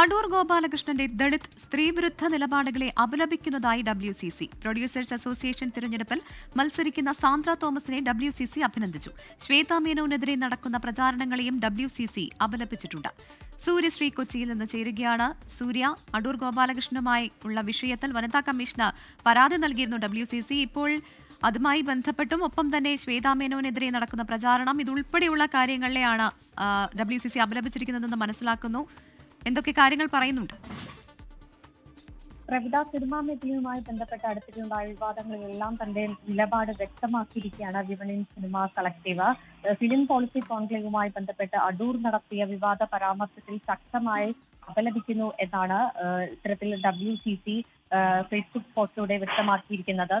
അടൂർ ഗോപാലകൃഷ്ണന്റെ ദളിത് സ്ത്രീവിരുദ്ധ നിലപാടുകളെ അപലപിക്കുന്നതായി W C C producers association തിരഞ്ഞെടുപ്പിൽ മത്സരിക്കുന്ന സാന്ദ്ര തോമസിനെ ഡബ്ല്യു സി സി അഭിനന്ദിച്ചു. ശ്വേതാ മേനോനെതിരെ നടക്കുന്ന പ്രചാരണങ്ങളെയും ഡബ്ല്യു സി സി അപലപിച്ചിട്ടുണ്ട്. സൂര്യശ്രീ കൊച്ചിയിൽ നിന്ന് ചേരുകയാണ് സൂര്യ. അടൂർ ഗോപാലകൃഷ്ണനുമായി ഉള്ള വിഷയത്തിൽ വനിതാ കമ്മീഷന് പരാതി നൽകിയിരുന്നു ഡബ്ല്യു സി സി ഇപ്പോൾ അതുമായി ബന്ധപ്പെട്ടും ഒപ്പം തന്നെ ശ്വേതാ മേനോനെതിരെ നടക്കുന്ന പ്രചാരണം ഇതുൾപ്പെടെയുള്ള കാര്യങ്ങളിലെയാണ് ഡബ്ല്യു സി സി അപലപിച്ചിരിക്കുന്നതെന്ന് മനസ്സിലാക്കുന്നു. എന്തൊക്കെ കാര്യങ്ങൾ പറയുന്നുണ്ട്? പ്രവിത സിനിമാ മേഖലയുമായി ബന്ധപ്പെട്ട അടുത്തിട്ടുണ്ടായ വിവാദങ്ങളിലെല്ലാം തന്റെ നിലപാട് വ്യക്തമാക്കിയിരിക്കുകയാണ് വിപണി സിനിമ കളക്ടീവ്. ഫിലിം പോളിസി കോൺക്ലേവുമായി ബന്ധപ്പെട്ട് അടൂർ നടത്തിയ വിവാദ പരാമർശത്തിൽ ശക്തമായി അപലപിക്കുന്നു എന്നാണ് ഇത്തരത്തിൽ ഡബ്ല്യു സി സി ഫേസ്ബുക്ക് പോസ്റ്റിലൂടെ വ്യക്തമാക്കിയിരിക്കുന്നത്.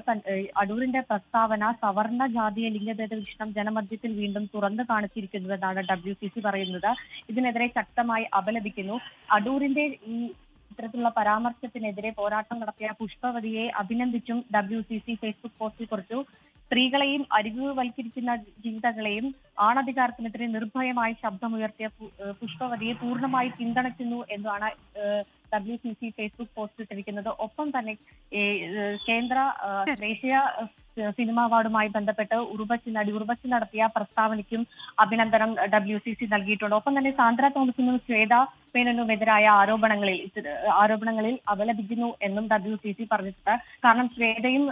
അടൂരിന്റെ പ്രസ്താവന സവർണ ജാതീയ ലിംഗഭേദ വീക്ഷണം ജനമധ്യത്തിൽ വീണ്ടും തുറന്നു കാണിച്ചിരിക്കുന്നുവെന്നാണ് ഡബ്ല്യു സി സി പറയുന്നത്. ഇതിനെതിരെ ശക്തമായി അപലപിക്കുന്നു. അടൂരിന്റെ ഈ ഇത്തരത്തിലുള്ള പരാമർശത്തിനെതിരെ പോരാട്ടം നടത്തിയ പുഷ്പവതിയെ അഭിനന്ദിച്ചും ഡബ്ല്യു സി സി ഫേസ്ബുക്ക് പോസ്റ്റിൽ കുറിച്ചു. സ്ത്രീകളെയും അരികുവൽക്കരിക്കുന്ന ചിന്തകളെയും ആണധികാരത്തിനെതിരെ നിർഭയമായി ശബ്ദമുയർത്തിയ പുഷ്പവതിയെ പൂർണമായി പിന്തുണയ്ക്കുന്നു എന്നാണ് W C C Facebook post ഇട്ടിരിക്കുന്നത്. ഒപ്പം തന്നെ കേന്ദ്ര ദേശീയ സിനിമ അവാർഡുമായി ബന്ധപ്പെട്ട് ഉറുബച്ചി നടി ഉറുബച്ചി നടത്തിയ പ്രസ്താവനയ്ക്കും അഭിനന്ദനം ഡബ്ല്യു സി സി നൽകിയിട്ടുണ്ട്. ഒപ്പം തന്നെ സാന്ദ്ര തോമസിനും ശ്വേത മേനോനുമെതിരായ ആരോപണങ്ങളിൽ ആരോപണങ്ങളിൽ അപലപിക്കുന്നു എന്നും ഡബ്ല്യു സി സി പറഞ്ഞിട്ടുണ്ട്. കാരണം ശ്വേതയും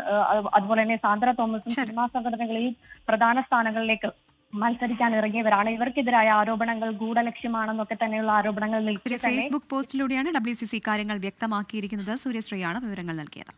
അതുപോലെ തന്നെ സാന്ദ്ര തോമസും. സിനിമാ സംഘടനകളിൽ പ്രധാന സ്ഥാനങ്ങളിലേക്ക് മത്സരിക്കാൻ ഇറങ്ങിയവരാണ്. ഇവർക്കെതിരായ ആരോപണങ്ങൾ ഗൂഢലക്ഷ്യമാണെന്നൊക്കെ തന്നെയുള്ള ആരോപണങ്ങൾ ഫേസ്ബുക്ക് പോസ്റ്റിലൂടെയാണ് ഡബ്ല്യു സി സി കാര്യങ്ങൾ വ്യക്തമാക്കിയിരിക്കുന്നത്. സൂര്യശ്രീയാണ് വിവരങ്ങൾ നൽകിയത്.